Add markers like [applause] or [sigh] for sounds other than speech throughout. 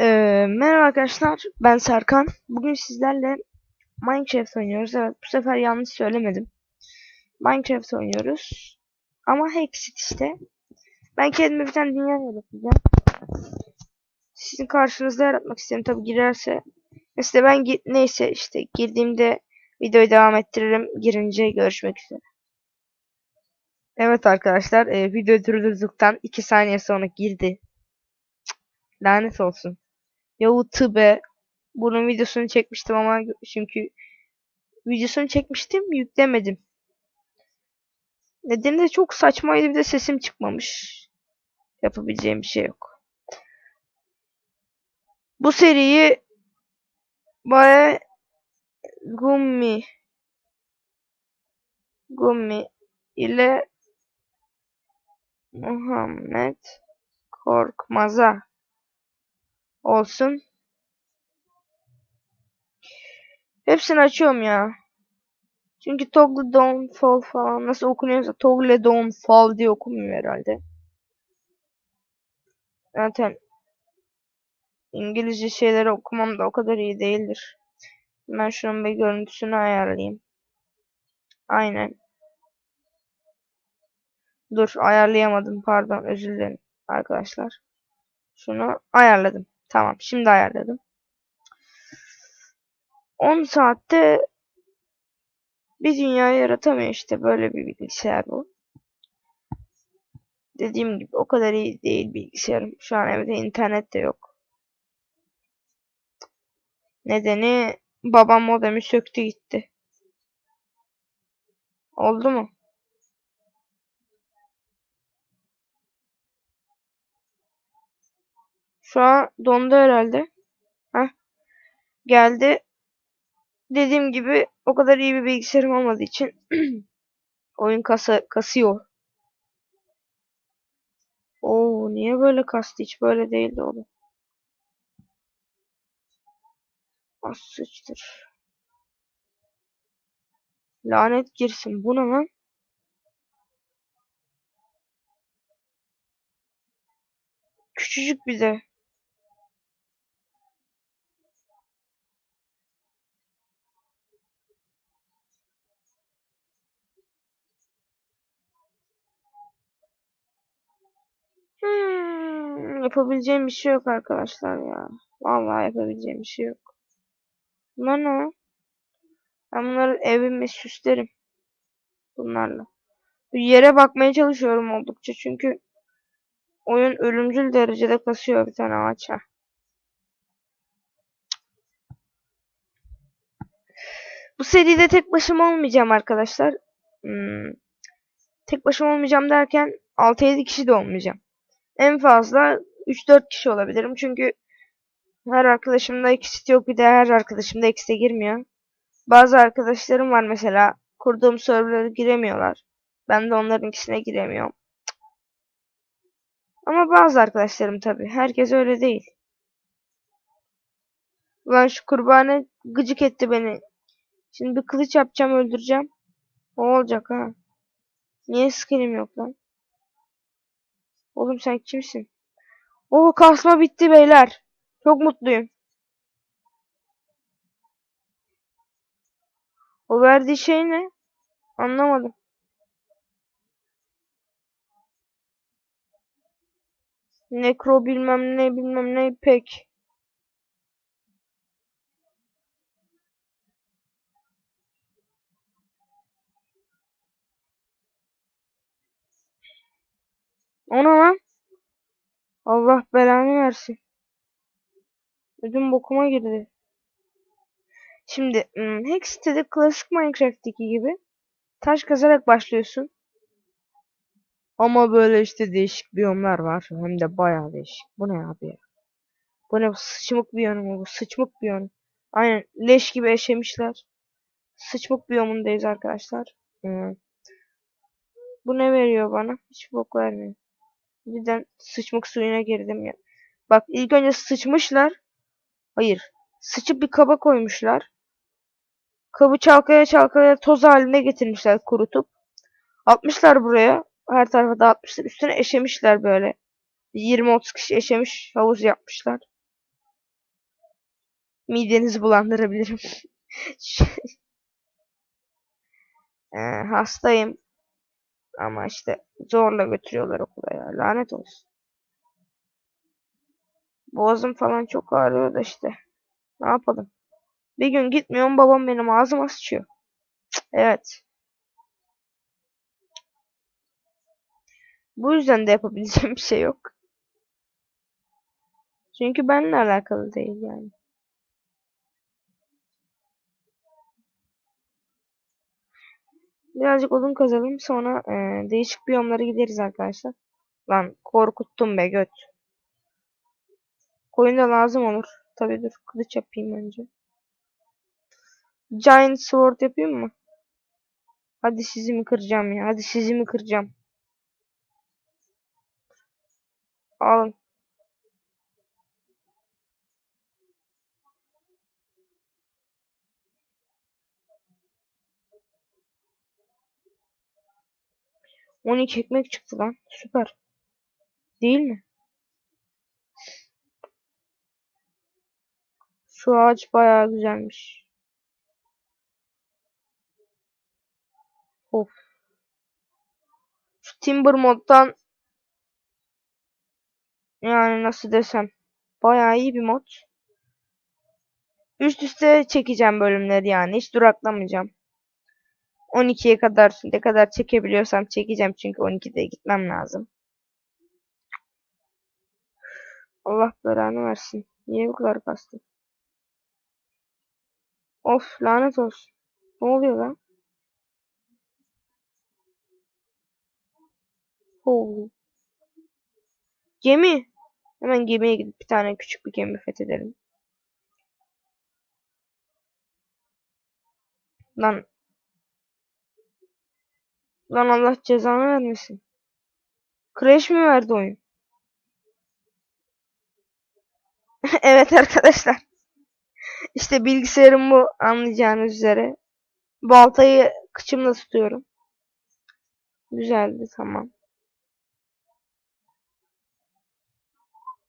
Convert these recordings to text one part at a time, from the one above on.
Ee, merhaba arkadaşlar, ben Serkan. Bugün sizlerle Minecraft oynuyoruz. Evet, bu sefer yanlış söylemedim. Minecraft oynuyoruz. Ama Hexit işte. Ben kendime bir tane dünya yaratacağım. Sizin karşınızda yaratmak istedim tabi girerse. Mesela ben gi- neyse işte girdiğimde videoyu devam ettiririm. Girince görüşmek üzere. Evet arkadaşlar, e, video durdurduktan 2 saniye sonra girdi. Lanet olsun. YouTube bunun videosunu çekmiştim ama çünkü videosunu çekmiştim yüklemedim. Nedeni de çok saçmaydı bir de sesim çıkmamış. Yapabileceğim bir şey yok. Bu seriyi Bae Gummi Gummi ile Muhammed Korkmaz'a olsun. Hepsini açıyorum ya. Çünkü Toggle Downfall falan nasıl okunuyorsa Toggle Downfall diye okunmuyor herhalde. Zaten İngilizce şeyleri okumam da o kadar iyi değildir. Ben şunun bir görüntüsünü ayarlayayım. Aynen. Dur ayarlayamadım pardon özür dilerim arkadaşlar. Şunu ayarladım. Tamam şimdi ayarladım. 10 saatte bir dünya yaratamıyor işte böyle bir bilgisayar bu. Dediğim gibi o kadar iyi değil bilgisayarım. Şu an evde internet de yok. Nedeni babam modemi söktü gitti. Oldu mu? Şu an dondu herhalde. Heh. Geldi. Dediğim gibi o kadar iyi bir bilgisayarım olmadığı için [clears throat] oyun kasa kasıyor. Oo niye böyle kastı? Hiç böyle değildi oğlum. Az sıçtır. Lanet girsin. Bu ne lan? Küçücük bir de. Hmm, yapabileceğim bir şey yok arkadaşlar ya. Vallahi yapabileceğim bir şey yok. Bunlar ne? Ben bunları evime süslerim. Bunlarla. Yere bakmaya çalışıyorum oldukça çünkü oyun ölümcül derecede kasıyor bir tane ağaça. Bu seride tek başıma olmayacağım arkadaşlar. Hmm, tek başıma olmayacağım derken 6-7 kişi de olmayacağım. En fazla 3-4 kişi olabilirim. Çünkü her arkadaşımda ikisi yok bir de her arkadaşımda ikisi girmiyor. Bazı arkadaşlarım var mesela kurduğum serverlara giremiyorlar. Ben de onların ikisine giremiyorum. Ama bazı arkadaşlarım tabi. Herkes öyle değil. Ulan şu kurbane gıcık etti beni. Şimdi bir kılıç yapacağım öldüreceğim. O olacak ha. Niye skillim yok lan? Oğlum sen kimsin? Oh kasma bitti beyler. Çok mutluyum. O verdiği şey ne? Anlamadım. Nekro bilmem ne bilmem ne pek. Ona lan. Allah belanı versin. Ödüm bokuma girdi. Şimdi hmm, de klasik Minecraft'teki gibi taş kazarak başlıyorsun. Ama böyle işte değişik biyomlar var. Hem de bayağı değişik. Bu ne abi ya? Bu ne bu sıçmık biyom mu bu? Sıçmık biyom. Aynen leş gibi eşemişler. Sıçmık biyomundayız arkadaşlar. Hmm. Bu ne veriyor bana? Hiç bok vermiyor. Birden sıçmak suyuna girdim ya. Bak ilk önce sıçmışlar. Hayır. Sıçıp bir kaba koymuşlar. Kabı çalkaya çalkaya toz haline getirmişler kurutup. Atmışlar buraya. Her tarafa dağıtmışlar. Üstüne eşemişler böyle. 20-30 kişi eşemiş havuz yapmışlar. Midenizi bulandırabilirim. [laughs] Ee, hastayım. Ama işte zorla götürüyorlar okula ya. Lanet olsun. Boğazım falan çok ağrıyor da işte. Ne yapalım? Bir gün gitmiyorum babam benim ağzıma sıçıyor. Evet. Bu yüzden de yapabileceğim bir şey yok. Çünkü benimle alakalı değil yani. Birazcık odun kazalım sonra e, değişik biyomlara gideriz arkadaşlar. Lan korkuttum be göt. Koyun da lazım olur. Tabi dur kılıç yapayım önce. Giant sword yapayım mı? Hadi sizi mi kıracağım ya? Hadi sizi mi kıracağım? Alın. On iki ekmek çıktı lan. Süper. Değil mi? Şu ağaç bayağı güzelmiş. Of. Şu Timber moddan yani nasıl desem bayağı iyi bir mod. Üst üste çekeceğim bölümleri yani hiç duraklamayacağım. 12'ye kadar ne kadar çekebiliyorsam çekeceğim çünkü 12'de gitmem lazım. Allah belanı versin. Niye bu kadar kastım? Of lanet olsun. Ne oluyor lan? Oo. Gemi. Hemen gemiye gidip bir tane küçük bir gemi fethedelim. Lan. Lan Allah cezanı vermesin. Crash mi verdi oyun? [laughs] evet arkadaşlar. İşte bilgisayarım bu anlayacağınız üzere. Baltayı kıçımda tutuyorum. Güzeldi tamam.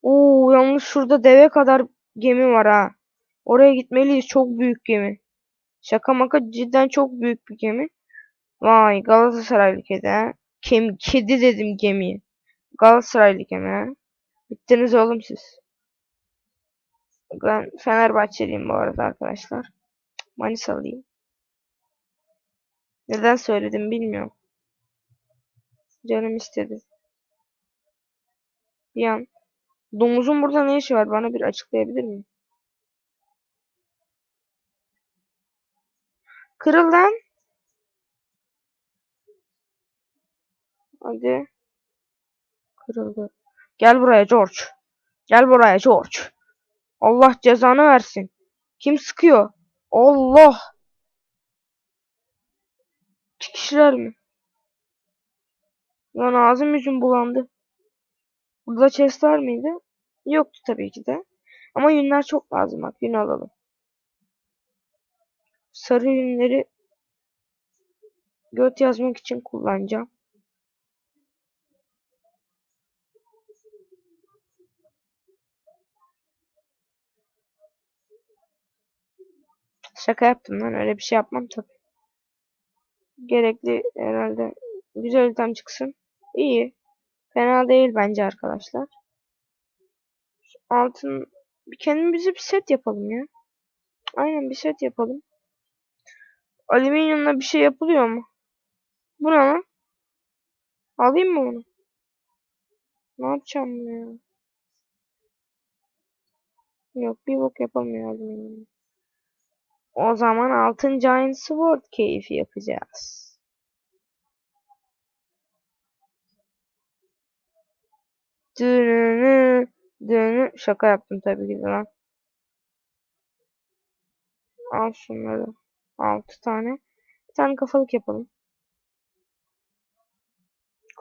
Oo yalnız şurada deve kadar gemi var ha. Oraya gitmeliyiz. Çok büyük gemi. Şaka maka cidden çok büyük bir gemi. Vay Galatasaraylı kedi. Kem kedi dedim gemiye. Galatasaraylı gemi. Bittiniz oğlum siz. Ben Fenerbahçeliyim bu arada arkadaşlar. Manisalıyım. Neden söyledim bilmiyorum. Canım istedi. Bir an. Domuzun burada ne işi var? Bana bir açıklayabilir mi? Kırıl lan. Hadi. Kırıldı. Gel buraya George. Gel buraya George. Allah cezanı versin. Kim sıkıyor? Allah. İki kişiler mi? Lan ağzım yüzüm bulandı. Burada chest var mıydı? Yoktu tabii ki de. Ama yünler çok lazım bak. Yün alalım. Sarı yünleri göt yazmak için kullanacağım. Şaka yaptım lan. Öyle bir şey yapmam tabii. Gerekli herhalde. Güzel item çıksın. İyi. Fena değil bence arkadaşlar. Altın bir kendimize bir set yapalım ya. Aynen bir set yapalım. Alüminyumla bir şey yapılıyor mu? Bu ne lan? Alayım mı onu? Ne yapacağım ya? Yok bir bok yapamıyor alüminyum. O zaman altın Giant Sword keyfi yapacağız. Dönü, dönü. Şaka yaptım tabii ki lan. Al şunları. 6 tane. Bir tane kafalık yapalım.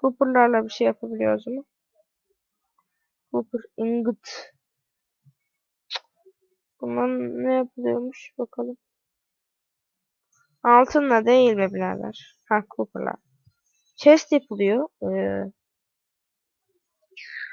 Cooper'larla bir şey yapabiliyoruz mu? Cooper ingot. Bundan ne yapılıyormuş bakalım. Altınla değil mi birader? Ha Cooper'la. Chest yapılıyor. Ee,